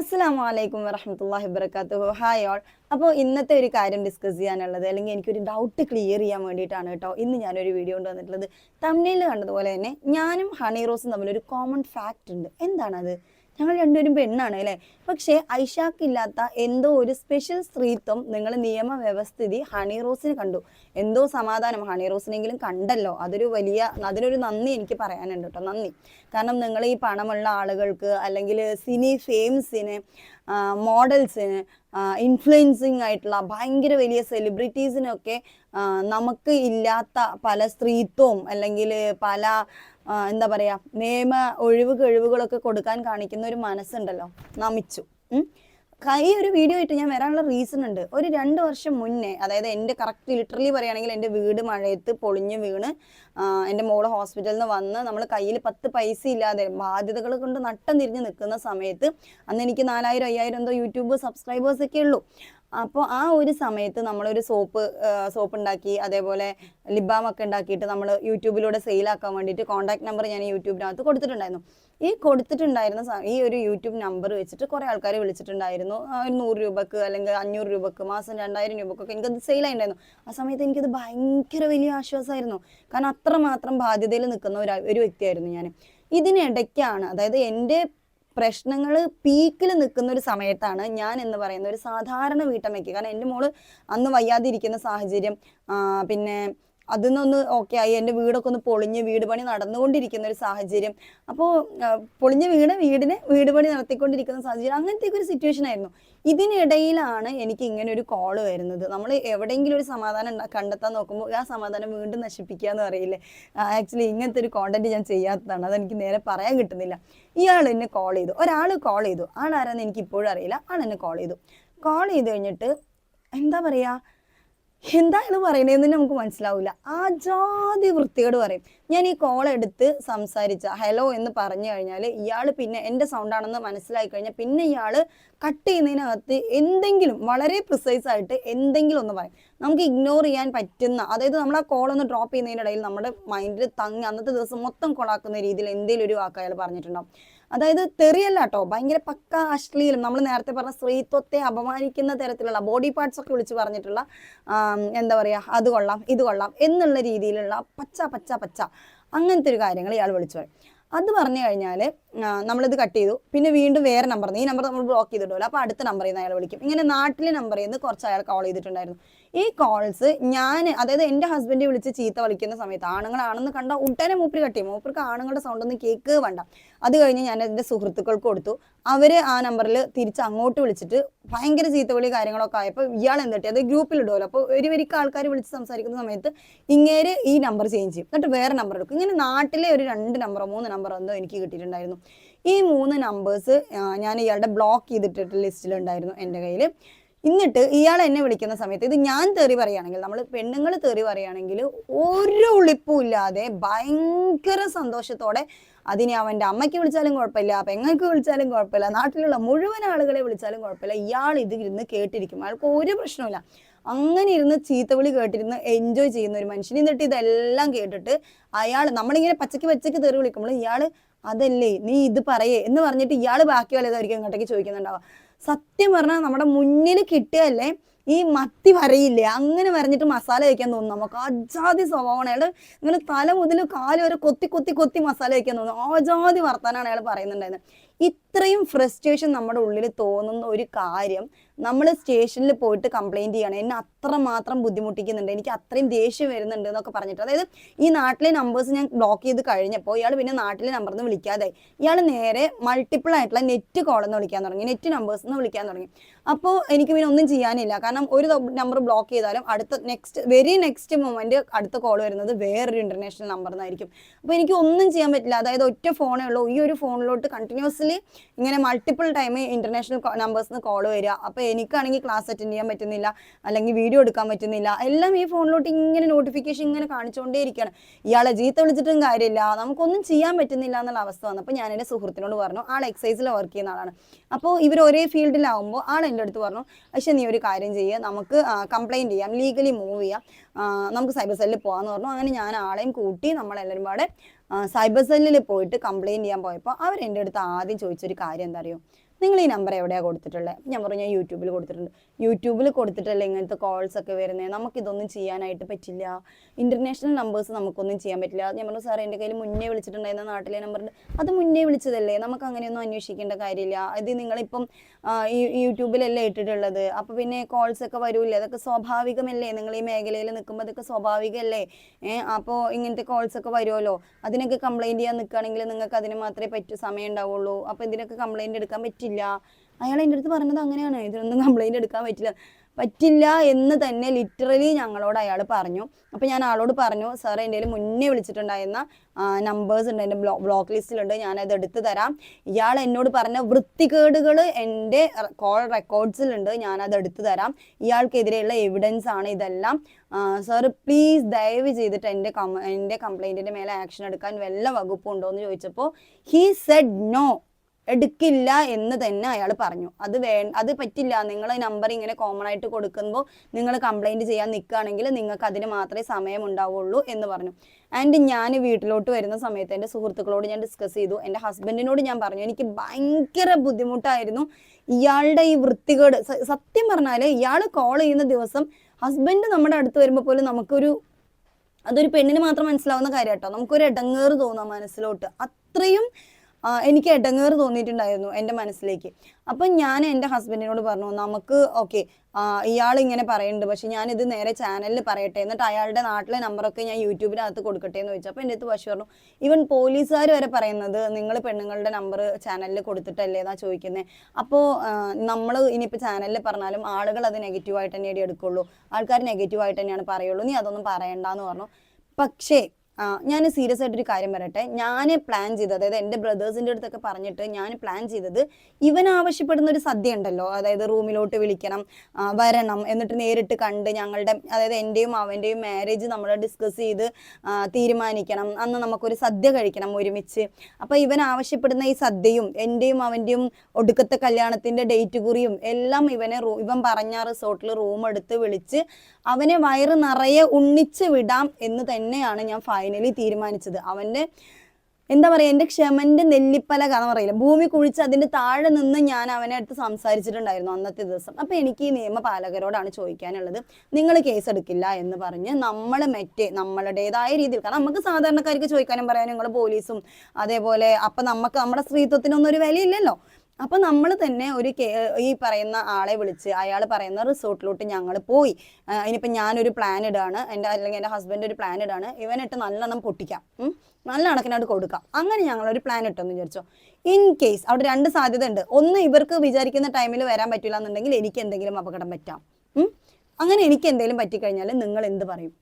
അസ്സാം വലൈക്കും വറഹമത്തല്ലാഹി വബർക്കാത്തു ഹായ് ഓൾ അപ്പോൾ ഇന്നത്തെ ഒരു കാര്യം ഡിസ്കസ് ചെയ്യാനുള്ളത് അല്ലെങ്കിൽ എനിക്കൊരു ഡൗട്ട് ക്ലിയർ ചെയ്യാൻ വേണ്ടിയിട്ടാണ് കേട്ടോ ഇന്ന് ഞാനൊരു വീഡിയോ കൊണ്ട് വന്നിട്ടുള്ളത്. തമിഴിൽ കണ്ടതുപോലെ തന്നെ ഞാനും ഹണി റോസും തമ്മിൽ ഒരു കോമൺ ഫാക്റ്റ് ഉണ്ട്. എന്താണത് ഞങ്ങൾ രണ്ടുപേരും പെണ്ണാണ് അല്ലേ? പക്ഷേ ഐഷാക്കില്ലാത്ത എന്തോ ഒരു സ്പെഷ്യൽ സ്ത്രീത്വം നിങ്ങൾ നിയമ വ്യവസ്ഥിതി ഹണി റോസിന് കണ്ടു. എന്തോ സമാധാനം ഹണി റോസിനെങ്കിലും കണ്ടല്ലോ. അതൊരു വലിയ അതിനൊരു നന്ദി എനിക്ക് പറയാനുണ്ട് കേട്ടോ. നന്ദി. കാരണം നിങ്ങൾ ഈ പണമുള്ള ആളുകൾക്ക് അല്ലെങ്കിൽ സിനി ഫെയിംസിന് മോഡൽസിന് ഇൻഫ്ലുവൻസിങ് ആയിട്ടുള്ള ഭയങ്കര വലിയ സെലിബ്രിറ്റീസിനൊക്കെ നമുക്ക് ഇല്ലാത്ത പല സ്ത്രീത്വവും അല്ലെങ്കിൽ പല എന്താ പറയാ നിയമ ഒഴിവ് കഴിവുകളൊക്കെ കൊടുക്കാൻ കാണിക്കുന്ന ഒരു മനസ്സുണ്ടല്ലോ നമിച്ചു. ഈ ഒരു വീഡിയോ ആയിട്ട് ഞാൻ വരാനുള്ള റീസൺ ഉണ്ട്. ഒരു രണ്ട് വർഷം മുന്നേ അതായത് എന്റെ കറക്റ്റ് ലിറ്ററലി പറയുകയാണെങ്കിൽ എന്റെ വീട് മഴയത്ത് പൊളിഞ്ഞു വീണ് എന്റെ മോൾ ഹോസ്പിറ്റലിൽ നിന്ന് വന്ന് നമ്മൾ കയ്യിൽ പത്ത് പൈസ ഇല്ലാതെ ബാധ്യതകൾ കൊണ്ട് നട്ടം തിരിഞ്ഞ് നിൽക്കുന്ന സമയത്ത് അന്ന് എനിക്ക് നാലായിരം അയ്യായിരം എന്തോ യൂട്യൂബ് സബ്സ്ക്രൈബേഴ്സ് ഒക്കെ ഉള്ളൂ. അപ്പോൾ ആ ഒരു സമയത്ത് നമ്മളൊരു സോപ്പ് സോപ്പ് ഉണ്ടാക്കി അതേപോലെ ലിബാം ഒക്കെ ഉണ്ടാക്കിയിട്ട് നമ്മൾ യൂട്യൂബിലൂടെ സെയിലാക്കാൻ വേണ്ടിയിട്ട് കോൺടാക്ട് നമ്പർ ഞാൻ യൂട്യൂബിനകത്ത് കൊടുത്തിട്ടുണ്ടായിരുന്നു. ഈ കൊടുത്തിട്ടുണ്ടായിരുന്ന ഈ ഒരു യൂട്യൂബ് നമ്പർ വെച്ചിട്ട് കുറേ ആൾക്കാർ വിളിച്ചിട്ടുണ്ടായിരുന്നു. ഒരു നൂറ് രൂപക്ക് അല്ലെങ്കിൽ അഞ്ഞൂറ് രൂപക്ക് മാസം രണ്ടായിരം രൂപക്കൊക്കെ എനിക്കത് സെയിലായിട്ടുണ്ടായിരുന്നു. ആ സമയത്ത് എനിക്കത് ഭയങ്കര വലിയ ആശ്വാസമായിരുന്നു കാരണം അത്രമാത്രം ബാധ്യതയിൽ നിൽക്കുന്ന ഒരു ഒരു വ്യക്തിയായിരുന്നു ഞാൻ ഇതിനിടയ്ക്കാണ് അതായത് എന്റെ പ്രശ്നങ്ങൾ പീക്കിൽ നിൽക്കുന്ന ഒരു സമയത്താണ് ഞാൻ എന്ന് പറയുന്ന ഒരു സാധാരണ വീട്ടമ്മയ്ക്ക്. കാരണം എന്റെ മോൾ അന്ന് വയ്യാതിരിക്കുന്ന സാഹചര്യം പിന്നെ അതിൽ നിന്നൊന്ന് ഓക്കെ ആയി. എന്റെ വീടൊക്കെ ഒന്ന് പൊളിഞ്ഞ് വീട് പണി നടന്നുകൊണ്ടിരിക്കുന്ന ഒരു സാഹചര്യം. അപ്പോൾ പൊളിഞ്ഞ വീട് വീടിനെ വീട് പണി നടത്തിക്കൊണ്ടിരിക്കുന്ന സാഹചര്യം അങ്ങനത്തെ ഒരു സിറ്റുവേഷൻ ആയിരുന്നു. ഇതിനിടയിലാണ് എനിക്ക് ഇങ്ങനെ ഒരു കോൾ വരുന്നത്. നമ്മൾ എവിടെയെങ്കിലും ഒരു സമാധാനം കണ്ടെത്താൻ നോക്കുമ്പോൾ ആ സമാധാനം വീണ്ടും നശിപ്പിക്കുക എന്ന് പറയില്ലേ ആക്ച്വലി ഇങ്ങനത്തെ ഒരു കോണ്ടന്റ് ഞാൻ ചെയ്യാത്തതാണ്. അതെനിക്ക് നേരെ പറയാൻ കിട്ടുന്നില്ല. ഇയാൾ എന്നെ കോൾ ചെയ്തു. ഒരാൾ കോൾ ചെയ്തു. ആളാരാന്ന് എനിക്ക് ഇപ്പോഴും അറിയില്ല. ആൾ എന്നെ കോൾ ചെയ്തു. കോൾ ചെയ്ത് കഴിഞ്ഞിട്ട് എന്താ പറയാ എന്താണ് പറയണതെന്ന് നമുക്ക് മനസ്സിലാവില്ല ആ ജാതി വൃത്തികേട് പറയും. ഞാൻ ഈ കോൾ എടുത്ത് സംസാരിച്ച ഹലോ എന്ന് പറഞ്ഞു കഴിഞ്ഞാൽ ഇയാൾ പിന്നെ എന്റെ സൗണ്ടാണെന്ന് മനസ്സിലായി കഴിഞ്ഞാൽ പിന്നെ ഇയാൾ കട്ട് ചെയ്യുന്നതിനകത്ത് എന്തെങ്കിലും വളരെ പ്രിസൈസ് ആയിട്ട് എന്തെങ്കിലും ഒന്ന് പറയും. നമുക്ക് ഇഗ്നോർ ചെയ്യാൻ പറ്റുന്ന അതായത് നമ്മൾ ആ കോൾ ഒന്ന് ഡ്രോപ്പ് ചെയ്യുന്നതിനിടയിൽ നമ്മുടെ മൈൻഡിൽ തങ്ങി അന്നത്തെ ദിവസം മൊത്തം കൊളാക്കുന്ന രീതിയിൽ എന്തെങ്കിലും ഒരു വാക്ക് അയാൾ പറഞ്ഞിട്ടുണ്ടാവും. അതായത് തെറിയല്ല കേട്ടോ ഭയങ്കര പക്ക അശ്ലീലം. നമ്മൾ നേരത്തെ പറഞ്ഞ സ്ത്രീത്വത്തെ അപമാനിക്കുന്ന തരത്തിലുള്ള ബോഡി പാർട്സ് ഒക്കെ വിളിച്ച് പറഞ്ഞിട്ടുള്ള എന്താ പറയാ അത് കൊള്ളാം ഇത് കൊള്ളാം എന്നുള്ള രീതിയിലുള്ള പച്ച പച്ച പച്ച അങ്ങനത്തെ ഒരു കാര്യങ്ങൾ ഇയാൾ വിളിച്ചു പറയും. അത് പറഞ്ഞു കഴിഞ്ഞാൽ നമ്മളിത് കട്ട് ചെയ്തു. പിന്നെ വീണ്ടും വേറെ നമ്പർ ഈ നമ്പർ നമ്മൾ ബ്ലോക്ക് ചെയ്തിട്ടുള്ളൂ അപ്പോൾ അടുത്ത നമ്പറിൽ നിന്ന് അയാൾ വിളിക്കും. ഇങ്ങനെ നാട്ടിലെ നമ്പറിൽ നിന്ന് കുറച്ച് അയാൾ കോൾ ചെയ്തിട്ടുണ്ടായിരുന്നു. ഈ കോൾസ് ഞാൻ അതായത് എന്റെ ഹസ്ബൻഡ് വിളിച്ച് ചീത്ത വിളിക്കുന്ന സമയത്ത് ആണുങ്ങളാണെന്ന് കണ്ട ഉടനെ മൂപ്പര് കട്ടി മൂപ്പർക്ക് ആണുങ്ങളുടെ സൗണ്ട് ഒന്നും കേക്ക് വേണ്ട. അത് കഴിഞ്ഞ് ഞാൻ എന്റെ സുഹൃത്തുക്കൾക്ക് കൊടുത്തു. അവർ ആ നമ്പറിൽ തിരിച്ച് അങ്ങോട്ട് വിളിച്ചിട്ട് ഭയങ്കര ചീത്തവിളി കാര്യങ്ങളൊക്കെ ആയപ്പോൾ ഇയാൾ എന്തിട്ട് അത് ഗ്രൂപ്പിൽ ഇടുമല്ലോ അപ്പോൾ ഒരു വരിക്ക് ആൾക്കാർ വിളിച്ച് സംസാരിക്കുന്ന സമയത്ത് ഇങ്ങേര് ഈ നമ്പർ ചേഞ്ച് ചെയ്യും. എന്നിട്ട് വേറെ നമ്പർ എടുക്കും. ഇങ്ങനെ നാട്ടിലെ ഒരു രണ്ട് നമ്പറോ മൂന്ന് നമ്പറോ എന്തോ എനിക്ക് കിട്ടിയിട്ടുണ്ടായിരുന്നു. ഈ മൂന്ന് നമ്പേഴ്സ് ഞാൻ ഇയാളുടെ ബ്ലോക്ക് ചെയ്തിട്ടിട്ട് ലിസ്റ്റിലുണ്ടായിരുന്നു എന്റെ കയ്യിൽ എന്നിട്ട് ഇയാൾ എന്നെ വിളിക്കുന്ന സമയത്ത് ഇത് ഞാൻ തെറി പറയുകയാണെങ്കിൽ നമ്മൾ പെണ്ണുങ്ങൾ തെറി പറയുകയാണെങ്കിൽ ഒരു ഉളിപ്പും ഇല്ലാതെ ഭയങ്കര സന്തോഷത്തോടെ അതിനെ അവന്റെ അമ്മയ്ക്ക് വിളിച്ചാലും കുഴപ്പമില്ല പെങ്ങൾക്ക് വിളിച്ചാലും കുഴപ്പമില്ല നാട്ടിലുള്ള മുഴുവൻ ആളുകളെ വിളിച്ചാലും കുഴപ്പമില്ല ഇയാൾ ഇത് ഇരുന്ന് കേട്ടിരിക്കും. അയാൾക്ക് ഒരു പ്രശ്നമില്ല അങ്ങനെ ഇരുന്ന് ചീത്തവിളി കേട്ടിരുന്ന് എൻജോയ് ചെയ്യുന്ന ഒരു മനുഷ്യൻ. എന്നിട്ട് ഇതെല്ലാം കേട്ടിട്ട് അയാൾ നമ്മളിങ്ങനെ പച്ചയ്ക്ക് പച്ചയ്ക്ക് തെറി വിളിക്കുമ്പോൾ ഇയാൾ അതല്ലേ നീ ഇത് പറയേ എന്ന് പറഞ്ഞിട്ട് ഇയാൾ ബാക്കി വല്ലതായിരിക്കും ഇങ്ങോട്ടേക്ക് ചോദിക്കുന്നുണ്ടാവുക. സത്യം പറഞ്ഞാൽ നമ്മുടെ മുന്നിൽ കിട്ടുകയല്ലേ? ഈ മത്തി വരയില്ലേ? അങ്ങനെ വരഞ്ഞിട്ട് മസാല വയ്ക്കാൻ തോന്നും നമുക്ക്. അജാതി സ്വഭാവമാണ്. അയാൾ ഇങ്ങനെ തല മുതൽ കാൽ വരെ കൊത്തി കൊത്തി കൊത്തി മസാല വയ്ക്കാൻ തോന്നും ആജാതി വർത്താനാണ് അയാൾ പറയുന്നുണ്ടായിരുന്നത് ഇത്രയും ഫ്രസ്ട്രേഷൻ നമ്മുടെ ഉള്ളിൽ തോന്നുന്ന ഒരു കാര്യം നമ്മൾ സ്റ്റേഷനിൽ പോയിട്ട് കംപ്ലൈന്റ് ചെയ്യണം. എന്നെ അത്രമാത്രം ബുദ്ധിമുട്ടിക്കുന്നുണ്ട്. എനിക്ക് അത്രയും ദേഷ്യം വരുന്നുണ്ട് എന്നൊക്കെ പറഞ്ഞിട്ട്. അതായത് ഈ നാട്ടിലെ നമ്പേഴ്സ് ഞാൻ ബ്ലോക്ക് ചെയ്ത് കഴിഞ്ഞപ്പോൾ ഇയാൾ പിന്നെ നാട്ടിലെ നമ്പറിൽ നിന്ന് വിളിക്കാതെ ഇയാൾ നേരെ മൾട്ടിപ്പിൾ ആയിട്ടുള്ള നെറ്റ് കോളിൽ നിന്ന് വിളിക്കാൻ തുടങ്ങി. നെറ്റ് നമ്പേഴ്സ് നിന്ന് വിളിക്കാൻ തുടങ്ങി. അപ്പോൾ എനിക്ക് പിന്നെ ഒന്നും ചെയ്യാനില്ല. കാരണം ഒരു നമ്പർ ബ്ലോക്ക് ചെയ്താലും അടുത്ത നെക്സ്റ്റ് വെരി നെക്സ്റ്റ് മൊമെന്റ് അടുത്ത കോൾ വരുന്നത് വേറൊരു ഇന്റർനാഷണൽ നമ്പർ നിന്നായിരിക്കും അപ്പോൾ എനിക്ക് ഒന്നും ചെയ്യാൻ പറ്റില്ല. അതായത് ഒറ്റ ഫോണേ ഉള്ളൂ. ഈ ഒരു ഫോണിലോട്ട് കണ്ടിന്യൂസ്ലി ഇങ്ങനെ മൾട്ടിപ്പിൾ ടൈം ഇന്റർനാഷണൽ നമ്പേഴ്സ് നിന്ന് കോൾ വരിക. അപ്പോൾ എനിക്കാണെങ്കിൽ ക്ലാസ് അറ്റൻഡ് ചെയ്യാൻ പറ്റുന്നില്ല. അല്ലെങ്കിൽ വീഡിയോ എടുക്കാൻ പറ്റുന്നില്ല. എല്ലാം ഈ ഫോണിലോട്ട് ഇങ്ങനെ നോട്ടിഫിക്കേഷൻ ഇങ്ങനെ കാണിച്ചുകൊണ്ടേ ഇരിക്കുകയാണ് ഇയാളെ ജീത്ത വിളിച്ചിട്ടും കാര്യമില്ല. നമുക്കൊന്നും ചെയ്യാൻ പറ്റുന്നില്ല എന്നുള്ള അവസ്ഥ വന്നപ്പോൾ ഞാൻ എന്റെ സുഹൃത്തിനോട് പറഞ്ഞു ആൾ എക്സൈസിൽ വർക്ക് ചെയ്യുന്ന ആളാണ്. അപ്പോൾ ഇവർ ഒരേ ഫീൽഡിലാവുമ്പോൾ ആൾ എന്റെ അടുത്ത് പറഞ്ഞു പക്ഷേ നീ ഒരു കാര്യം ചെയ്യുക നമുക്ക് കംപ്ലൈന്റ് ചെയ്യാം. ലീഗലി മൂവ് ചെയ്യാം. നമുക്ക് സൈബർ സെല്ലിൽ പോകാമെന്ന് പറഞ്ഞു. അങ്ങനെ ഞാൻ ആളെയും കൂട്ടി നമ്മളെല്ലാവരും പാടെ സൈബർ സെല്ലിൽ പോയിട്ട് കംപ്ലയിന്റ് ചെയ്യാൻ പോയപ്പോൾ അവർ എന്റെ അടുത്ത് ആദ്യം ചോദിച്ചൊരു കാര്യം എന്താ അറിയോ? നിങ്ങൾ ഈ നമ്പർ എവിടെയാണ് കൊടുത്തിട്ടുള്ളത് ഞാൻ പറഞ്ഞു ഞാൻ യൂട്യൂബിൽ കൊടുത്തിട്ടുണ്ട്. യൂട്യൂബിൽ കൊടുത്തിട്ടല്ലേ ഇങ്ങനത്തെ കോൾസ് ഒക്കെ വരുന്നത് നമുക്കിതൊന്നും ചെയ്യാനായിട്ട് പറ്റില്ല. ഇന്റർനാഷണൽ നമ്പേഴ്സ് നമുക്കൊന്നും ചെയ്യാൻ പറ്റില്ല. ഞാൻ പറഞ്ഞു സാർ എന്റെ കയ്യിൽ മുന്നേ വിളിച്ചിട്ടുണ്ടായിരുന്ന നാട്ടിലെ നമ്പറുണ്ട് അത് മുന്നേ വിളിച്ചതല്ലേ? നമുക്ക് അങ്ങനെയൊന്നും അന്വേഷിക്കേണ്ട കാര്യമില്ല. ഇത് നിങ്ങളിപ്പം ഈ യൂട്യൂബിലല്ലേ ഇട്ടിട്ടുള്ളത്? അപ്പോൾ പിന്നെ കോൾസ് ഒക്കെ വരൂല്ലേ? അതൊക്കെ സ്വാഭാവികമല്ലേ? നിങ്ങൾ ഈ മേഖലയിൽ നിൽക്കുമ്പോൾ അതൊക്കെ സ്വാഭാവികമല്ലേ? ഏഹ് അപ്പോൾ ഇങ്ങനത്തെ കോൾസ് ഒക്കെ വരുമല്ലോ അതിനൊക്കെ കംപ്ലൈന്റ് ചെയ്യാൻ നിൽക്കുകയാണെങ്കിൽ നിങ്ങൾക്ക് അതിന് മാത്രമേ പറ്റൂ സമയം ഉണ്ടാവുള്ളൂ. അപ്പോൾ ഇതിനൊക്കെ കംപ്ലൈന്റ് എടുക്കാൻ പറ്റില്ല. അയാൾ എന്റെ അടുത്ത് പറഞ്ഞത് അങ്ങനെയാണ്. ഇതിനൊന്നും കംപ്ലൈന്റ് എടുക്കാൻ പറ്റില്ല. പറ്റില്ല എന്ന് തന്നെ ലിറ്ററലി ഞങ്ങളോട് അയാൾ പറഞ്ഞു. അപ്പോൾ ഞാൻ ആളോട് പറഞ്ഞു സാർ എന്റെ കയ്യിൽ മുന്നേ വിളിച്ചിട്ടുണ്ടായിരുന്ന നമ്പേഴ്സ് ഉണ്ട്. എന്റെ ബ്ലോ ബ്ലോക്ക് ലിസ്റ്റിലുണ്ട് ഞാനത് എടുത്തു തരാം. ഇയാൾ എന്നോട് പറഞ്ഞ വൃത്തികേടുകൾ എന്റെ കോൾ റെക്കോർഡ്സിലുണ്ട് ഞാനത് എടുത്തു തരാം. ഇയാൾക്കെതിരെയുള്ള എവിഡൻസ് ആണ് ഇതെല്ലാം. സാർ പ്ലീസ് ദയവ് ചെയ്തിട്ട് എന്റെ കം എന്റെ കംപ്ലൈന്റിന്റെ മേലെ ആക്ഷൻ എടുക്കാൻ വല്ല വകുപ്പുണ്ടോ എന്ന് ചോദിച്ചപ്പോൾ ഹീ സെഡ് നോ എടുക്കില്ല എന്ന് തന്നെ അയാൾ പറഞ്ഞു. അത് വേ അത് പറ്റില്ല. നിങ്ങൾ നമ്പർ ഇങ്ങനെ കോമൺ ആയിട്ട് കൊടുക്കുമ്പോൾ നിങ്ങൾ കംപ്ലൈന്റ് ചെയ്യാൻ നിൽക്കുകയാണെങ്കിൽ നിങ്ങൾക്ക് അതിന് മാത്രമേ സമയം ഉണ്ടാവുള്ളൂ എന്ന് പറഞ്ഞു. ആൻഡ് ഞാൻ വീട്ടിലോട്ട് വരുന്ന സമയത്ത് എന്റെ സുഹൃത്തുക്കളോട് ഞാൻ ഡിസ്കസ് ചെയ്തു. എന്റെ ഹസ്ബൻഡിനോട് ഞാൻ പറഞ്ഞു. എനിക്ക് ഭയങ്കര ബുദ്ധിമുട്ടായിരുന്നു. ഇയാളുടെ ഈ വൃത്തികേട് സത്യം പറഞ്ഞാൽ ഇയാൾ കോൾ ചെയ്യുന്ന ദിവസം ഹസ്ബൻഡ് നമ്മുടെ അടുത്ത് വരുമ്പോൾ പോലും നമുക്കൊരു അതൊരു പെണ്ണിന് മാത്രം മനസ്സിലാവുന്ന കാര്യം കേട്ടോ നമുക്കൊരു ഇടങ്ങേറ് തോന്നാം മനസ്സിലോട്ട്. അത്രയും എനിക്ക് ഇടങ്ങേറ് തോന്നിയിട്ടുണ്ടായിരുന്നു എന്റെ മനസ്സിലേക്ക്. അപ്പം ഞാൻ എന്റെ ഹസ്ബൻഡിനോട് പറഞ്ഞു നമുക്ക് ഓക്കെ ഇയാൾ ഇങ്ങനെ പറയുന്നുണ്ട് പക്ഷെ ഞാനിത് നേരെ ചാനലിൽ പറയട്ടെ. എന്നിട്ട് അയാളുടെ നാട്ടിലെ നമ്പറൊക്കെ ഞാൻ യൂട്യൂബിനകത്ത് കൊടുക്കട്ടെ എന്ന് ചോദിച്ചു. അപ്പം എന്റെ അടുത്ത് പശു പറഞ്ഞു ഈവൻ പോലീസുകാർ വരെ പറയുന്നത് നിങ്ങൾ പെണ്ണുങ്ങളുടെ നമ്പർ ചാനലിൽ കൊടുത്തിട്ടല്ലേ എന്നാ ചോദിക്കുന്നത് അപ്പോൾ നമ്മൾ ഇനിയിപ്പോൾ ചാനലിൽ പറഞ്ഞാലും ആളുകൾ അത് നെഗറ്റീവായിട്ട് തന്നെ എടുക്കുള്ളൂ. ആൾക്കാർ നെഗറ്റീവായിട്ട് തന്നെയാണ് പറയുള്ളൂ. നീ അതൊന്നും പറയണ്ടെന്ന് പറഞ്ഞു. പക്ഷേ ഞാൻ സീരിയസ് ആയിട്ടൊരു കാര്യം പറയട്ടെ. ഞാൻ പ്ലാൻ ചെയ്തത് അതായത് എന്റെ ബ്രദേഴ്സിന്റെ അടുത്തൊക്കെ പറഞ്ഞിട്ട് ഞാൻ പ്ലാൻ ചെയ്തത് ഇവൻ ആവശ്യപ്പെടുന്ന ഒരു സദ്യ ഉണ്ടല്ലോ. അതായത് റൂമിലോട്ട് വിളിക്കണം വരണം എന്നിട്ട് നേരിട്ട് കണ്ട് ഞങ്ങളുടെ അതായത് എന്റെയും അവന്റെയും മാരേജ് നമ്മൾ ഡിസ്കസ് ചെയ്ത് തീരുമാനിക്കണം. അന്ന് നമുക്കൊരു സദ്യ കഴിക്കണം ഒരുമിച്ച്. അപ്പോൾ ഇവൻ ആവശ്യപ്പെടുന്ന ഈ സദ്യയും എന്റെയും അവന്റെയും ഒടുക്കത്തെ കല്യാണത്തിന്റെ ഡേറ്റ് കുറിയും എല്ലാം ഇവനെ ഇവൻ പറഞ്ഞ റിസോർട്ടിൽ റൂം എടുത്ത് വിളിച്ച് അവനെ വയറ് നിറയെ ഉണ്ണിച്ച് വിടാം എന്ന് തന്നെയാണ് ഞാൻ ഫൈനലി തീരുമാനിച്ചത്. അവന്റെ എന്താ പറയുക എന്റെ ക്ഷമന്റെ നെല്ലിപ്പല കഥ പറയില്ല? ഭൂമി കുഴിച്ച് അതിന്റെ താഴെ നിന്ന് ഞാൻ അവനെ അടുത്ത് സംസാരിച്ചിട്ടുണ്ടായിരുന്നു അന്നത്തെ ദിവസം. അപ്പം എനിക്ക് ഈ നിയമപാലകരോടാണ് ചോദിക്കാനുള്ളത് നിങ്ങൾ കേസ് എടുക്കില്ല എന്ന് പറഞ്ഞ് നമ്മൾ മറ്റേ നമ്മളുടേതായ രീതിയിൽ കാരണം നമുക്ക് സാധാരണക്കാർക്ക് ചോദിക്കാനും പറയാനും നിങ്ങൾ പോലീസും അതേപോലെ അപ്പം നമുക്ക് നമ്മുടെ സ്ത്രീത്വത്തിനൊന്നും ഒരു വിലയില്ലല്ലോ. അപ്പൊ നമ്മൾ തന്നെ ഒരു ഈ പറയുന്ന ആളെ വിളിച്ച് അയാൾ പറയുന്ന റിസോർട്ടിലോട്ട് ഞങ്ങൾ പോയി. ഇനിയിപ്പോൾ ഞാനൊരു പ്ലാൻ ഇടാണ്. എന്റെ അല്ലെങ്കിൽ എന്റെ ഹസ്ബൻഡ് ഒരു പ്ലാൻ ഇടാണ്. ഇവനിട്ട് നല്ലെണ്ണം പൊട്ടിക്കാം. നല്ല കണക്കിനായിട്ട് കൊടുക്കാം. അങ്ങനെ ഞങ്ങൾ ഒരു പ്ലാൻ ഇട്ടെന്ന് വിചാരിച്ചോ. ഇൻ കേസ് അവിടെ രണ്ട് സാധ്യത ഉണ്ട്. ഒന്ന് ഇവർക്ക് വിചാരിക്കുന്ന ടൈമിൽ വരാൻ പറ്റില്ല എന്നുണ്ടെങ്കിൽ എനിക്ക് എന്തെങ്കിലും അപകടം പറ്റാം. അങ്ങനെ എനിക്ക് എന്തെങ്കിലും പറ്റിക്കഴിഞ്ഞാൽ നിങ്ങൾ എന്ത് പറയും?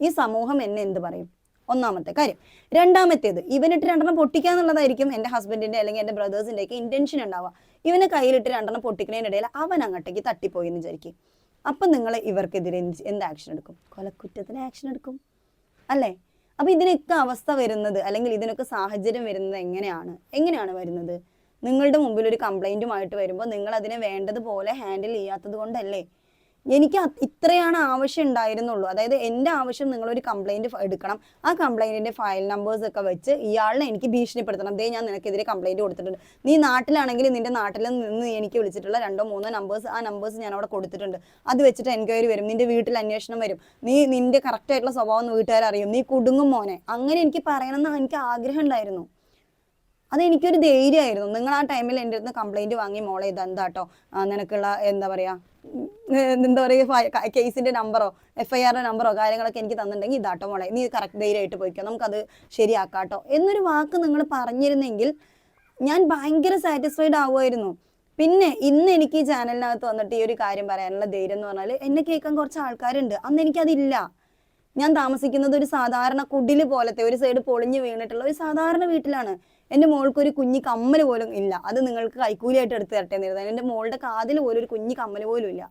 ഈ സമൂഹം എന്നെ എന്ത് പറയും? ഒന്നാമത്തെ കാര്യം. രണ്ടാമത്തേത് ഇവനിട്ട് രണ്ടെണ്ണം പൊട്ടിക്കുക എന്നുള്ളതായിരിക്കും എന്റെ ഹസ്ബൻഡിന്റെ അല്ലെങ്കിൽ എന്റെ ബ്രദേഴ്സിന്റെ ഒക്കെ ഇന്റൻഷൻ ഉണ്ടാവുക. ഇവനെ കയ്യിലിട്ട് രണ്ടെണ്ണം പൊട്ടിക്കുന്നതിനിടയിൽ അവൻ അങ്ങോട്ടേക്ക് തട്ടിപ്പോയി എന്ന് വിചാരിക്കും. അപ്പം നിങ്ങൾ ഇവർക്കെതിരെ എന്ത് ആക്ഷൻ എടുക്കും? കൊലക്കുറ്റത്തിന് ആക്ഷൻ എടുക്കും. അല്ലേ? അപ്പൊ ഇതിനൊക്കെ അവസ്ഥ വരുന്നത് അല്ലെങ്കിൽ ഇതിനൊക്കെ സാഹചര്യം വരുന്നത് എങ്ങനെയാണ്? എങ്ങനെയാണ് വരുന്നത്? നിങ്ങളുടെ മുമ്പിൽ ഒരു കംപ്ലൈന്റുമായിട്ട് വരുമ്പോൾ നിങ്ങൾ അതിനെ വേണ്ടതുപോലെ ഹാൻഡിൽ ചെയ്യാത്തത് കൊണ്ടല്ലേ? എനിക്ക് ഇത്രയാണ് ആവശ്യം ഉണ്ടായിരുന്നുള്ളൂ. അതായത് എന്റെ ആവശ്യം നിങ്ങൾ ഒരു കംപ്ലൈന്റ് എടുക്കണം. ആ കംപ്ലൈന്റിന്റെ ഫയൽ നമ്പേഴ്സ് ഒക്കെ വെച്ച് ഇയാളിനെ എനിക്ക് ഭീഷണിപ്പെടുത്തണം. ദേ ഞാൻ നിനക്കെതിരെ കംപ്ലൈന്റ് കൊടുത്തിട്ടുണ്ട്. നീ നാട്ടിലാണെങ്കിൽ നിന്റെ നാട്ടിൽ നിന്ന് എനിക്ക് വിളിച്ചിട്ടുള്ള രണ്ടോ മൂന്നോ നമ്പേഴ്സ് ആ നമ്പേഴ്സ് ഞാൻ അവിടെ കൊടുത്തിട്ടുണ്ട്. അത് വെച്ചിട്ട് എൻക്വയറി വരും. നിന്റെ വീട്ടിൽ അന്വേഷണം വരും. നീ നിന്റെ കറക്റ്റ് ആയിട്ടുള്ള സ്വഭാവം വീട്ടുകാർ അറിയും നീ കുടുങ്ങും മോനെ. അങ്ങനെ എനിക്ക് പറയണമെന്ന് എനിക്ക് ആഗ്രഹം ഉണ്ടായിരുന്നു. അത് എനിക്കൊരു ധൈര്യമായിരുന്നു. നിങ്ങൾ ആ ടൈമിൽ എന്റെ അടുത്ത് കംപ്ലൈന്റ് വാങ്ങി മോളെ ഇത് എന്താട്ടോ ആ, നിനക്കുള്ള എന്താ പറയുക എന്താ പറയുക കേസിന്റെ നമ്പറോ എഫ് ഐ ആറിന്റെ നമ്പറോ കാര്യങ്ങളൊക്കെ എനിക്ക് തന്നിട്ടുണ്ടെങ്കിൽ ഇതാട്ടോ മോളെ. നീ കറക്റ്റ് ധൈര്യമായിട്ട് പോയിക്കോ. നമുക്കത് ശരിയാക്കാട്ടോ. എന്നൊരു വാക്ക് നിങ്ങൾ പറഞ്ഞിരുന്നെങ്കിൽ ഞാൻ ഭയങ്കര സാറ്റിസ്ഫൈഡ് ആവുമായിരുന്നു. പിന്നെ ഇന്ന് എനിക്ക് ഈ ചാനലിനകത്ത് വന്നിട്ട് ഈ ഒരു കാര്യം പറയാനുള്ള ധൈര്യം എന്ന് പറഞ്ഞാൽ എന്നെ കേൾക്കാൻ കുറച്ച് ആൾക്കാരുണ്ട്. അന്ന് എനിക്കതില്ല. ഞാൻ താമസിക്കുന്നത് ഒരു സാധാരണ കുടിൽ പോലത്തെ ഒരു സൈഡ് പൊളിഞ്ഞു വീണിട്ടുള്ള ഒരു സാധാരണ വീട്ടിലാണ്. എന്റെ മോൾക്ക് ഒരു കുഞ്ഞി കമ്മൽ പോലും ഇല്ല. അത് നിങ്ങൾക്ക് കൈക്കൂലിയായിട്ട് എടുത്ത് തരട്ടെ എന്റെ മോളുടെ കാതിൽ പോലും ഒരു കുഞ്ഞി കമ്മൽ പോലും ഇല്ല.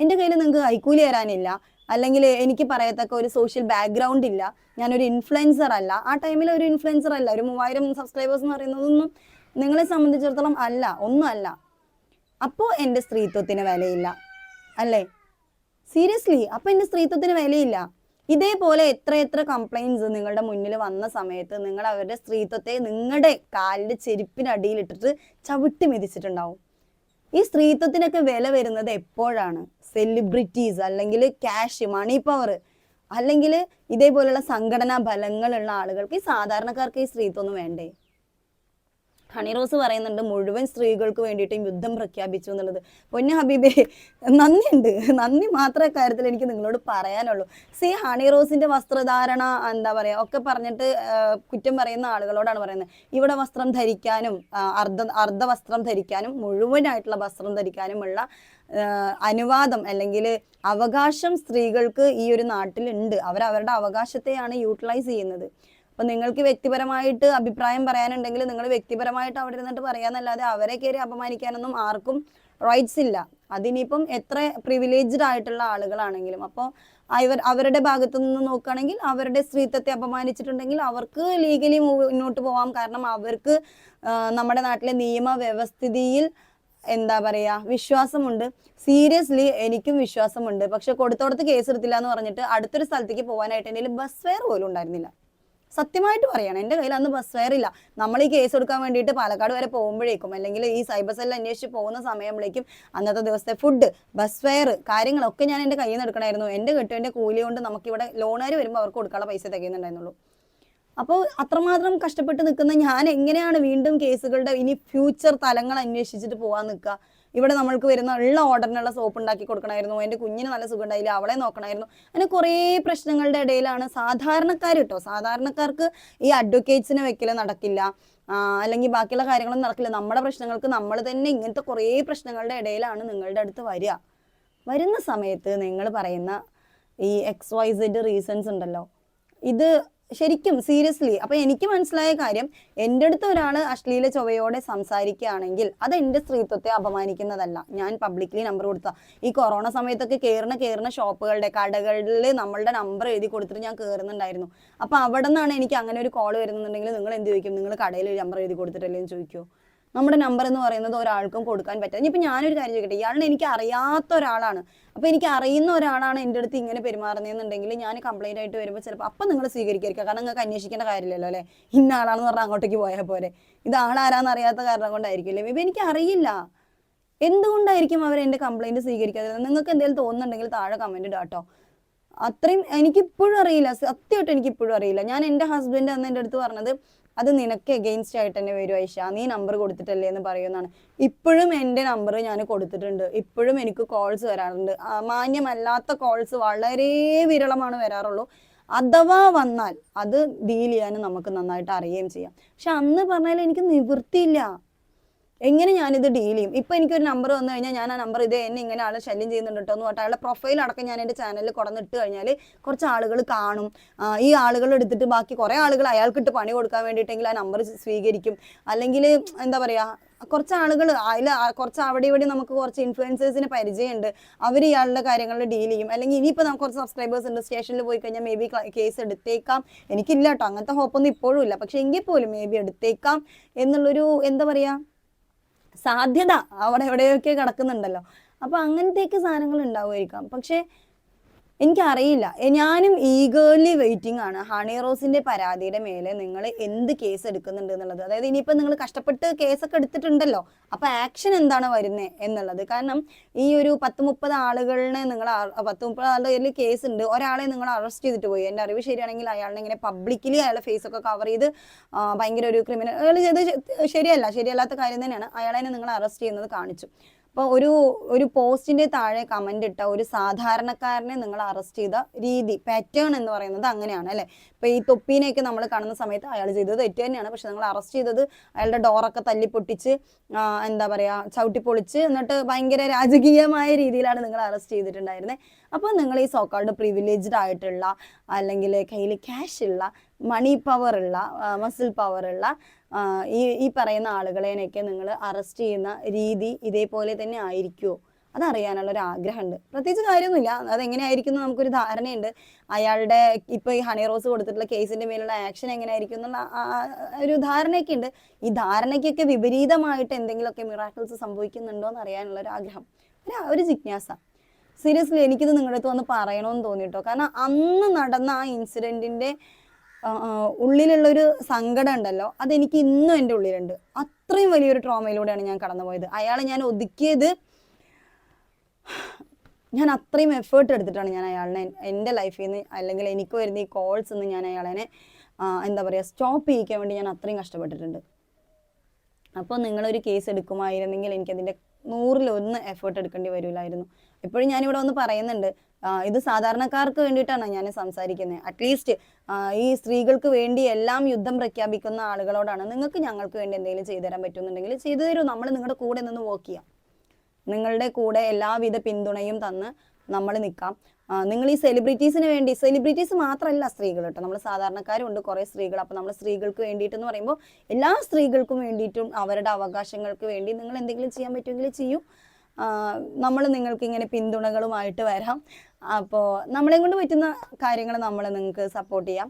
എന്റെ കയ്യിൽ നിങ്ങൾക്ക് കൈക്കൂലി തരാനില്ല. അല്ലെങ്കിൽ എനിക്ക് പറയത്തക്ക ഒരു സോഷ്യൽ ബാക്ക്ഗ്രൗണ്ട് ഇല്ല. ഞാനൊരു ഇൻഫ്ലുവൻസർ അല്ല. ആ ടൈമിൽ ഒരു ഇൻഫ്ലുവൻസർ അല്ല. ഒരു മൂവായിരം സബ്സ്ക്രൈബേഴ്സ് എന്ന് പറയുന്നതൊന്നും നിങ്ങളെ സംബന്ധിച്ചിടത്തോളം അല്ല. ഒന്നും അല്ല. അപ്പോൾ എന്റെ സ്ത്രീത്വത്തിന് വിലയില്ല. അല്ലേ? സീരിയസ്ലി അപ്പൊ എന്റെ സ്ത്രീത്വത്തിന് വിലയില്ല. ഇതേപോലെ എത്ര എത്ര കംപ്ലൈൻസ് നിങ്ങളുടെ മുന്നിൽ വന്ന സമയത്ത് നിങ്ങൾ അവരുടെ സ്ത്രീത്വത്തെ നിങ്ങളുടെ കാലിന്റെ ചെരുപ്പിനടിയിൽ ഇട്ടിട്ട് ചവിട്ടി മെതിച്ചിട്ടുണ്ടാവും. ഈ സ്ത്രീത്വത്തിനൊക്കെ വില വരുന്നത് എപ്പോഴാണ്? സെലിബ്രിറ്റീസ് അല്ലെങ്കിൽ ക്യാഷ് മണി പവർ അല്ലെങ്കിൽ ഇതേപോലെയുള്ള സംഘടനാ ബലങ്ങളുള്ള ആളുകൾക്ക് ഈ സാധാരണക്കാർക്ക് ഈ സ്ത്രീത്വം ഒന്നും വേണ്ടേ? ഹണി റോസ് പറയുന്നുണ്ട് മുഴുവൻ സ്ത്രീകൾക്ക് വേണ്ടിയിട്ടും യുദ്ധം പ്രഖ്യാപിച്ചു എന്നുള്ളത്. പൊന്നു ഹബീബേ നന്ദിയുണ്ട്. നന്ദി മാത്രമേ കാര്യത്തിൽ എനിക്ക് നിങ്ങളോട് പറയാനുള്ളൂ. സി ഹണി റോസിന്റെ വസ്ത്രധാരണ എന്താ പറയാ ഒക്കെ പറഞ്ഞിട്ട് കുറ്റം പറയുന്ന ആളുകളോടാണ് പറയുന്നത്. ഇവിടെ വസ്ത്രം ധരിക്കാനും അർദ്ധ അർദ്ധ വസ്ത്രം ധരിക്കാനും മുഴുവനായിട്ടുള്ള വസ്ത്രം ധരിക്കാനുമുള്ള അനുവാദം അല്ലെങ്കിൽ അവകാശം സ്ത്രീകൾക്ക് ഈ ഒരു നാട്ടിലുണ്ട്. അവർ അവരുടെ അവകാശത്തെയാണ് യൂട്ടിലൈസ് ചെയ്യുന്നത്. അപ്പൊ നിങ്ങൾക്ക് വ്യക്തിപരമായിട്ട് അഭിപ്രായം പറയാനുണ്ടെങ്കിൽ നിങ്ങൾ വ്യക്തിപരമായിട്ട് അവിടെ ഇരുന്നിട്ട് പറയാന്നല്ലാതെ അവരെ കയറി അപമാനിക്കാനൊന്നും ആർക്കും റൈറ്റ്സ് ഇല്ല. അതിനിപ്പം എത്ര പ്രിവിലേജ്ഡ് ആയിട്ടുള്ള ആളുകളാണെങ്കിലും. അപ്പോൾ അവർ അവരുടെ ഭാഗത്തു നിന്ന് നോക്കുകയാണെങ്കിൽ അവരുടെ സ്ത്രീത്വത്തെ അപമാനിച്ചിട്ടുണ്ടെങ്കിൽ അവർക്ക് ലീഗലി മുന്നോട്ട് പോവാം. കാരണം അവർക്ക് നമ്മുടെ നാട്ടിലെ നിയമ വ്യവസ്ഥിതിയിൽ എന്താ പറയാ വിശ്വാസമുണ്ട്. സീരിയസ്ലി എനിക്കും വിശ്വാസമുണ്ട്. പക്ഷെ കൊടുത്തോടത്ത് കേസ് എടുത്തില്ല എന്ന് പറഞ്ഞിട്ട് അടുത്തൊരു സ്ഥലത്തേക്ക് പോകാനായിട്ട് എന്റെ ബസ് ഫെയർ പോലും ഉണ്ടായിരുന്നില്ല. സത്യമായിട്ട് പറയണം. എന്റെ കയ്യിൽ അന്ന് ബസ് ഫെയർ ഇല്ല. നമ്മൾ ഈ കേസ് എടുക്കാൻ വേണ്ടിയിട്ട് പാലക്കാട് വരെ പോകുമ്പോഴേക്കും അല്ലെങ്കിൽ ഈ സൈബർ സെല്ലിൽ അന്വേഷിച്ച് പോകുന്ന സമയമ്പോഴേക്കും അന്നത്തെ ദിവസത്തെ ഫുഡ് ബസ് ഫെയർ കാര്യങ്ങളൊക്കെ ഞാൻ എന്റെ കയ്യിൽ നിന്ന് എടുക്കണമായിരുന്നു. എന്റെ കെട്ടുവിന്റെ കൂലി കൊണ്ട് നമുക്ക് ഇവിടെ ലോണുകാർ വരുമ്പോൾ അവർക്ക് കൊടുക്കാനുള്ള പൈസ തികയുന്നുണ്ടായിരുന്നുള്ളൂ. അപ്പോൾ അത്രമാത്രം കഷ്ടപ്പെട്ട് നിൽക്കുന്ന ഞാൻ എങ്ങനെയാണ് വീണ്ടും കേസുകളുടെ ഇനി ഫ്യൂച്ചർ തലങ്ങൾ അന്വേഷിച്ചിട്ട് പോകാൻ നിൽക്കുക? ഇവിടെ നമ്മൾക്ക് വരുന്ന ഉള്ള ഓർഡറിനുള്ള സോപ്പ് ഉണ്ടാക്കി കൊടുക്കണമായിരുന്നു. എന്റെ കുഞ്ഞിന് നല്ല സുഖം ഉണ്ടായില്ല അവളെ നോക്കണമായിരുന്നു. അങ്ങനെ കുറേ പ്രശ്നങ്ങളുടെ ഇടയിലാണ് സാധാരണക്കാർ കേട്ടോ സാധാരണക്കാർക്ക് ഈ അഡ്വക്കേറ്റ്സിനെ വെക്കൽ നടക്കില്ല. അല്ലെങ്കിൽ ബാക്കിയുള്ള കാര്യങ്ങളും നടക്കില്ല. നമ്മുടെ പ്രശ്നങ്ങൾക്ക് നമ്മൾ തന്നെ ഇങ്ങനത്തെ കുറേ പ്രശ്നങ്ങളുടെ ഇടയിലാണ് നിങ്ങളുടെ അടുത്ത് വരിക. വരുന്ന സമയത്ത് നിങ്ങൾ പറയുന്ന ഈ എക്സ് വൈ സെഡ് റീസൺസ് ഉണ്ടല്ലോ. ഇത് ശരിക്കും സീരിയസ്ലി. അപ്പൊ എനിക്ക് മനസ്സിലായ കാര്യം എന്റെ അടുത്ത് ഒരാൾ അശ്ലീല ചൊവ്വയോടെ സംസാരിക്കുകയാണെങ്കിൽ അത് എന്റെ സ്ത്രീത്വത്തെ അപമാനിക്കുന്നതല്ല. ഞാൻ പബ്ലിക്കലി നമ്പർ കൊടുത്ത. ഈ കൊറോണ സമയത്തൊക്കെ കയറുന്ന കയറുന്ന ഷോപ്പുകളുടെ കടകളിൽ നമ്മളുടെ നമ്പർ എഴുതി കൊടുത്തിട്ട് ഞാൻ കയറുന്നുണ്ടായിരുന്നു അപ്പൊ അവിടെ നിന്നാണ് എനിക്ക് അങ്ങനെ ഒരു കോൾ വരുന്നുണ്ടെങ്കിൽ നിങ്ങൾ എന്ത് ചോദിക്കും? നിങ്ങൾ കടയിൽ ഒരു നമ്പർ എഴുതി കൊടുത്തിട്ടല്ലേ എന്ന് ചോദിക്കുമോ നമ്മുടെ നമ്പർ എന്ന് പറയുന്നത് ഒരാൾക്കും കൊടുക്കാൻ പറ്റില്ല. ഇനിയിപ്പോൾ ഞാനൊരു കാര്യം ചോദിക്കട്ടെ? ഇയാളിനെ എനിക്ക് അറിയാത്ത ഒരാളാണ്. അപ്പോൾ എനിക്ക് അറിയുന്ന ഒരാളാണ് എന്റെ അടുത്ത് ഇങ്ങനെ പെരുമാറുന്നതെന്നുണ്ടെങ്കിൽ ഞാൻ കംപ്ലൈന്റ് ആയിട്ട് വരുമ്പോൾ ചിലപ്പോൾ അപ്പം നിങ്ങൾ സ്വീകരിക്കായിരിക്കും. കാരണം നിങ്ങൾക്ക് അന്വേഷിക്കേണ്ട കാര്യമില്ലല്ലോ അല്ലേ? ഇന്ന ആളാണെന്ന് പറഞ്ഞാൽ അങ്ങോട്ടേക്ക് പോയാൽ പോലെ ഇത് ആളാരാന്ന് അറിയാത്ത കാരണം കൊണ്ടായിരിക്കില്ലേ മേബി എനിക്ക് അറിയില്ല. എന്തുകൊണ്ടായിരിക്കും അവർ എന്റെ കംപ്ലൈന്റ് സ്വീകരിക്കാതെ നിങ്ങൾക്ക് എന്തെങ്കിലും തോന്നുന്നുണ്ടെങ്കിൽ താഴെ കമന്റ് ഇടാം കേട്ടോ അത്രയും എനിക്കിപ്പോഴും അറിയില്ല. സത്യമായിട്ട് എനിക്കിപ്പോഴും അറിയില്ല. ഞാൻ എന്റെ ഹസ്ബൻഡ് അന്ന് എന്റെ അടുത്ത് പറഞ്ഞത് അത് നിനക്ക് എഗെയിൻസ്റ്റ് ആയിട്ട് തന്നെ വരും ഐഷ. നീ നമ്പർ കൊടുത്തിട്ടല്ലേ എന്ന് പറയുന്നതാണ് ഇപ്പോഴും എന്റെ നമ്പർ ഞാൻ കൊടുത്തിട്ടുണ്ട്. ഇപ്പോഴും എനിക്ക് കോൾസ് വരാറുണ്ട്. മാന്യമല്ലാത്ത കോൾസ് വളരെ വിരളമാണ് വരാറുള്ളൂ. അഥവാ വന്നാൽ അത് ഡീൽ ചെയ്യാനും നമുക്ക് നന്നായിട്ട് അറിയുകയും ചെയ്യാം. പക്ഷെ അന്ന് പറഞ്ഞാൽ എനിക്ക് നിവൃത്തിയില്ല. എങ്ങനെ ഞാനിത് ഡീൽ ചെയ്യും? ഇപ്പൊ എനിക്കൊരു നമ്പർ വന്നു കഴിഞ്ഞാൽ ഞാൻ ആ നമ്പർ ഇത് എന്നെ ഇങ്ങനെ ആളെ ശല്യം ചെയ്യുന്നുണ്ട് കേട്ടോ എന്ന് പറഞ്ഞാൽ അയാളുടെ പ്രൊഫൈൽ അടക്കം ഞാൻ എന്റെ ചാനലിൽ കുറന്നിട്ട് കഴിഞ്ഞാൽ കുറച്ച് ആളുകൾ കാണും. ഈ ആളുകൾ എടുത്തിട്ട് ബാക്കി കുറേ ആളുകൾ അയാൾക്കിട്ട് പണി കൊടുക്കാൻ വേണ്ടിയിട്ടെങ്കിൽ ആ നമ്പർ സ്വീകരിക്കും. അല്ലെങ്കിൽ എന്താ പറയാ കുറച്ച് ആളുകൾ അതിൽ കുറച്ച് അവിടെ ഇവിടെ നമുക്ക് കുറച്ച് ഇൻഫ്ലുവൻസേഴ്സിന് പരിചയമുണ്ട് അവർ ഇയാളുടെ കാര്യങ്ങളിൽ ഡീൽ ചെയ്യും. അല്ലെങ്കിൽ ഇനിയിപ്പോൾ നമുക്ക് കുറച്ച് സബ്സ്ക്രൈബേഴ്സ് ഉണ്ട്. സ്റ്റേഷനിൽ പോയി കഴിഞ്ഞാൽ മേ ബി കേസ് എടുത്തേക്കാം. എനിക്കില്ല കേട്ടോ അങ്ങനത്തെ ഹോപ്പൊന്നും ഇപ്പോഴും ഇല്ല. പക്ഷെ എങ്കിൽ പോലും മേ ബി എടുത്തേക്കാം. എന്നുള്ളൊരു എന്താ പറയാ സാധ്യത അവിടെ എവിടെയൊക്കെ കിടക്കുന്നുണ്ടല്ലോ. അപ്പൊ അങ്ങനത്തെയൊക്കെ സാധനങ്ങൾ ഉണ്ടാവുമായിരിക്കാം. പക്ഷെ എനിക്കറിയില്ല. ഞാനും ഈഗേർലി വെയിറ്റിംഗ് ആണ്. ഹണി റോസിന്റെ പരാതിയുടെ മേലെ നിങ്ങൾ എന്ത് കേസ് എടുക്കുന്നുണ്ട് എന്നുള്ളത്. അതായത് ഇനിയിപ്പോൾ നിങ്ങൾ കഷ്ടപ്പെട്ട് കേസൊക്കെ എടുത്തിട്ടുണ്ടല്ലോ. അപ്പൊ ആക്ഷൻ എന്താണ് വരുന്നത് എന്നുള്ളത്. കാരണം ഈ ഒരു പത്ത് മുപ്പത് ആളുകളെ നിങ്ങൾ പത്ത് മുപ്പത് ആളുടെ കേസ് ഉണ്ട്. ഒരാളെ നിങ്ങൾ അറസ്റ്റ് ചെയ്തിട്ട് പോയി. എന്റെ അറിവ് ശരിയാണെങ്കിൽ അയാളെ ഇങ്ങനെ പബ്ലിക്കലി അയാളുടെ ഫേസ് ഒക്കെ കവർ ചെയ്ത് ഭയങ്കര ഒരു ക്രിമിനൽ അയാൾ ചെയ്ത് ശരിയല്ല. ശരിയല്ലാത്ത കാര്യം തന്നെയാണ്. അയാളെ നിങ്ങൾ അറസ്റ്റ് ചെയ്യുന്നത് കാണിച്ചു. അപ്പോൾ ഒരു ഒരു പോസ്റ്റിന്റെ താഴെ കമന്റ് ഇട്ട ഒരു സാധാരണക്കാരനെ നിങ്ങൾ അറസ്റ്റ് ചെയ്ത രീതി പാറ്റേൺ എന്ന് പറയുന്നത് അങ്ങനെയാണ് അല്ലെ? ഇപ്പൊ ഈ തൊപ്പീനെയൊക്കെ നമ്മൾ കാണുന്ന സമയത്ത് അയാൾ ചെയ്തത് തെറ്റ് തന്നെയാണ്. പക്ഷെ നിങ്ങൾ അറസ്റ്റ് ചെയ്തത് അയാളുടെ ഡോറൊക്കെ തല്ലി പൊട്ടിച്ച് എന്താ പറയാ ചവിട്ടി പൊളിച്ച് എന്നിട്ട് ഭയങ്കര രാജകീയമായ രീതിയിലാണ് നിങ്ങൾ അറസ്റ്റ് ചെയ്തിട്ടുണ്ടായിരുന്നത് അപ്പോൾ നിങ്ങൾ ഈ സോക്കാൾഡ് പ്രിവിലേജ്ഡ് ആയിട്ടുള്ള അല്ലെങ്കിൽ കയ്യിൽ ക്യാഷ് ഉള്ള മണി പവർ ഉള്ള മസിൽ പവർ ഉള്ള ഈ ഈ പറയുന്ന ആളുകളെയൊക്കെ നിങ്ങൾ അറസ്റ്റ് ചെയ്യുന്ന രീതി ഇതേപോലെ തന്നെ ആയിരിക്കുമോ അതറിയാനുള്ള ഒരു ആഗ്രഹമുണ്ട് പ്രത്യേകിച്ച് കാര്യമൊന്നുമില്ല. അതെങ്ങനെയായിരിക്കും എന്ന് നമുക്കൊരു ധാരണയുണ്ട്. അയാളുടെ ഇപ്പോൾ ഈ ഹണി റോസ് കൊടുത്തിട്ടുള്ള കേസിന്റെ മേലുള്ള ആക്ഷൻ എങ്ങനെയായിരിക്കും എന്നുള്ള ഒരു ധാരണയൊക്കെ ഉണ്ട്. ഈ ധാരണയ്ക്കൊക്കെ വിപരീതമായിട്ട് എന്തെങ്കിലുമൊക്കെ മിറാക്കിൾസ് സംഭവിക്കുന്നുണ്ടോ എന്ന് അറിയാനുള്ള ഒരു ആഗ്രഹം ഒരു ഒരു ജിജ്ഞാസ. സീരിയസ്ലി എനിക്കിത് നിങ്ങളുടെ അടുത്ത് വന്ന് പറയണമെന്ന് തോന്നിയിട്ടോ കാരണം അന്ന് നടന്ന ആ ഇൻസിഡന്റിന്റെ ഉള്ളിലുള്ളൊരു സങ്കടം ഉണ്ടല്ലോ അതെനിക്ക് ഇന്നും എന്റെ ഉള്ളിലുണ്ട്. അത്രയും വലിയൊരു ട്രോമയിലൂടെയാണ് ഞാൻ കടന്നുപോയത്. അയാളെ ഞാൻ ഒതുക്കിയത് ഞാൻ അത്രയും എഫേർട്ട് എടുത്തിട്ടാണ് ഞാൻ അയാളിനെ എന്റെ ലൈഫിൽ നിന്ന് അല്ലെങ്കിൽ എനിക്ക് വരുന്ന ഈ കോൾസ് നിന്ന് ഞാൻ അയാളെ എന്താ പറയുക സ്റ്റോപ്പ് ചെയ്യിക്കാൻ വേണ്ടി ഞാൻ അത്രയും കഷ്ടപ്പെട്ടിട്ടുണ്ട്. അപ്പോൾ നിങ്ങളൊരു കേസ് എടുക്കുമായിരുന്നെങ്കിൽ എനിക്കതിന്റെ നൂറിലൊന്ന് എഫേർട്ട് എടുക്കേണ്ടി വരില്ലായിരുന്നു. ഇപ്പോഴും ഞാനിവിടെ ഒന്ന് പറയുന്നുണ്ട് ഇത് സാധാരണക്കാർക്ക് വേണ്ടിയിട്ടാണ് ഞാൻ സംസാരിക്കുന്നത് അറ്റ്ലീസ്റ്റ് ഈ സ്ത്രീകൾക്ക് വേണ്ടി എല്ലാം യുദ്ധം പ്രഖ്യാപിക്കുന്ന ആളുകളോടാണ് നിങ്ങൾക്ക് ഞങ്ങൾക്ക് വേണ്ടി എന്തെങ്കിലും ചെയ്തു തരാൻ പറ്റുന്നുണ്ടെങ്കിൽ ചെയ്തു തരൂ. നമ്മൾ നിങ്ങളുടെ കൂടെ നിന്ന് വർക്ക് ചെയ്യാം. നിങ്ങളുടെ കൂടെ എല്ലാവിധ പിന്തുണയും തന്ന് നമ്മൾ നിൽക്കാം. നിങ്ങൾ ഈ സെലിബ്രിറ്റീസിന് വേണ്ടി സെലിബ്രിറ്റീസ് മാത്രമല്ല സ്ത്രീകൾ കേട്ടോ. നമ്മൾ സാധാരണക്കാരും ഉണ്ട് കുറേ സ്ത്രീകൾ. അപ്പോൾ നമ്മൾ സ്ത്രീകൾക്ക് വേണ്ടിയിട്ട് എന്ന് പറയുമ്പോൾ എല്ലാ സ്ത്രീകൾക്കും വേണ്ടിയിട്ടും അവരുടെ അവകാശങ്ങൾക്ക് വേണ്ടി നിങ്ങൾ എന്തെങ്കിലും ചെയ്യാൻ പറ്റുമെങ്കിൽ ചെയ്യൂ. നമ്മൾ നിങ്ങൾക്ക് ഇങ്ങനെ പിന്തുണകളുമായിട്ട് വരാം. അപ്പോൾ നമ്മളെ കൊണ്ട് പറ്റുന്ന കാര്യങ്ങൾ നമ്മൾ നിങ്ങൾക്ക് സപ്പോർട്ട് ചെയ്യാം.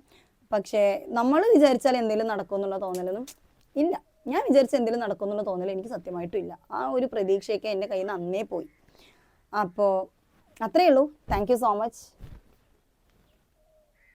പക്ഷേ നമ്മൾ വിചാരിച്ചാൽ എന്തെങ്കിലും നടക്കുമെന്നുള്ള തോന്നലൊന്നും ഇല്ല. ഞാൻ വിചാരിച്ച എന്തെങ്കിലും നടക്കുമെന്നുള്ള തോന്നൽ എനിക്ക് സത്യമായിട്ടും ഇല്ല. ആ ഒരു പ്രതീക്ഷയൊക്കെ എന്റെ കയ്യിൽ നിന്ന് അന്നേ പോയി. അപ്പോൾ അത്രയേ ഉള്ളൂ. Thank you so much